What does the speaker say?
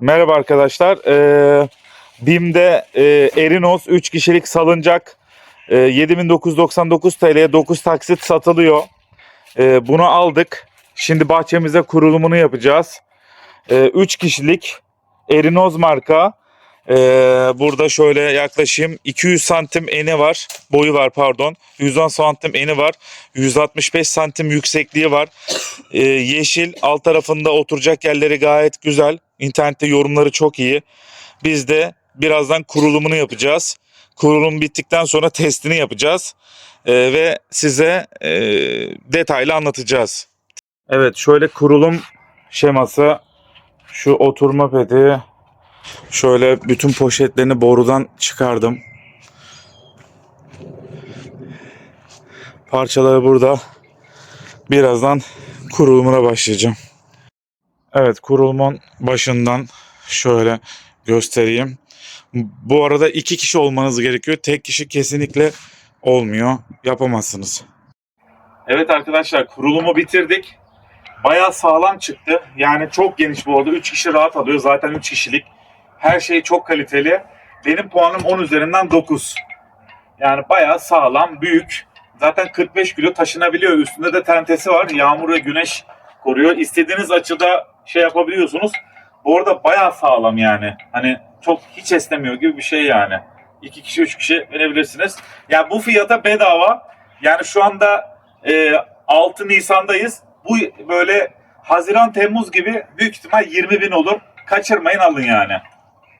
Merhaba arkadaşlar. Ee, BİM'de e, Erinos 3 kişilik salıncak e, 7999 TL'ye 9 taksit satılıyor. E, bunu aldık. Şimdi bahçemize kurulumunu yapacağız. 3 kişilik Erinos marka. E, burada şöyle yaklaşayım. 200 santim eni var. Boyu var pardon. 110 santim eni var. 165 santim yüksekliği var. E, yeşil. Alt tarafında oturacak yerleri gayet güzel. İnternette yorumları çok iyi. Biz de birazdan kurulumunu yapacağız. Kurulum bittikten sonra testini yapacağız. Ee, ve size e, detaylı anlatacağız. Evet şöyle kurulum şeması. Şu oturma pedi. Şöyle bütün poşetlerini borudan çıkardım. Parçaları burada. Birazdan kurulumuna başlayacağım. Evet kurulumun başından şöyle göstereyim. Bu arada iki kişi olmanız gerekiyor. Tek kişi kesinlikle olmuyor. Yapamazsınız. Evet arkadaşlar kurulumu bitirdik. Bayağı sağlam çıktı. Yani çok geniş bu arada. 3 kişi rahat alıyor. Zaten 3 kişilik. Her şey çok kaliteli. Benim puanım 10 üzerinden 9. Yani bayağı sağlam, büyük. Zaten 45 kilo taşınabiliyor. Üstünde de tentesi var. Yağmur ve güneş koruyor. İstediğiniz açıda şey yapabiliyorsunuz. Bu arada bayağı sağlam yani. Hani çok hiç esnemiyor gibi bir şey yani. İki kişi, üç kişi binebilirsiniz. Ya bu fiyata bedava. Yani şu anda e, 6 Nisan'dayız. Bu böyle Haziran, Temmuz gibi büyük ihtimal 20 bin olur. Kaçırmayın alın yani.